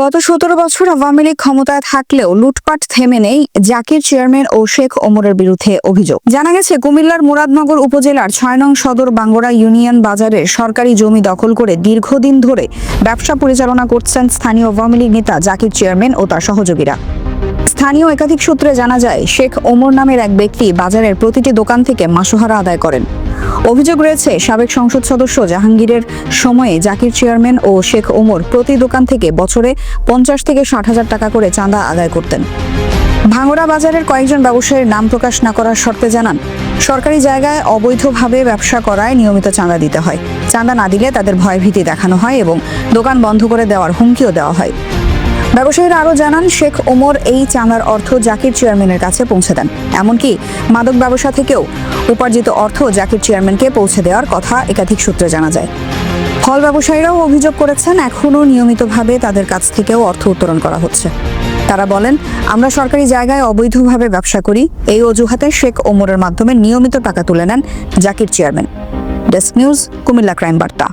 গত সতেরো বছর আওয়ামী লীগ ক্ষমতায় থাকলেও লুটপাট থেমে নেই জাকির চেয়ারম্যান ও শেখ ওমরের বিরুদ্ধে অভিযোগ। জানা গেছে, কুমিল্লার মুরাদনগর উপজেলার ছয় নং সদর বাঙ্গরা ইউনিয়ন বাজারে সরকারি জমি দখল করে দীর্ঘদিন ধরে ব্যবসা পরিচালনা করছেন স্থানীয় আওয়ামী লীগ নেতা জাকির চেয়ারম্যান ও তার সহযোগীরা। স্থানীয় একাধিক সূত্রে জানা যায়, শেখ ওমর নামের এক ব্যক্তি বাজারের প্রতিটি দোকান থেকে মাসোহারা আদায় করেন। অভিযোগ রয়েছে, সাবেক সংসদ সদস্য জাহাঙ্গীরের সময়ে জাকির চেয়ারম্যান ও শেখ ওমর প্রতি দোকান থেকে বছরে পঞ্চাশ থেকে ষাট হাজার টাকা করে চাঁদা আদায় করতেন। ভাঙড়া বাজারের কয়েকজন ব্যবসায়ীর নাম প্রকাশ না করার শর্তে জানান, সরকারি জায়গায় অবৈধভাবে ব্যবসা করায় নিয়মিত চাঁদা দিতে হয়। চাঁদা না দিলে তাদের ভয়ভীতি দেখানো হয় এবং দোকান বন্ধ করে দেওয়ার হুমকিও দেওয়া হয়। ব্যবসায়ীরা আরও জানান, শেখ ওমর এই চাঁদার অর্থ জাকির চেয়ারম্যানের কাছে পৌঁছে দেন। এমনকি মাদক ব্যবসা থেকেও উপার্জিত অর্থ জাকির চেয়ারম্যানকে পৌঁছে দেওয়ার কথা একাধিক সূত্রে জানা যায়। ফল ব্যবসায়ীরাও অভিযোগ করেছেন, এখনও নিয়মিতভাবে তাদের কাছ থেকেও অর্থ উত্তোলন করা হচ্ছে। তারা বলেন, আমরা সরকারি জায়গায় অবৈধভাবে ব্যবসা করি। এই অজুহাতে শেখ ওমরের মাধ্যমে নিয়মিত টাকা তুলে নেন Zakir chairman. Desk news, Cumilla crime বার্তা।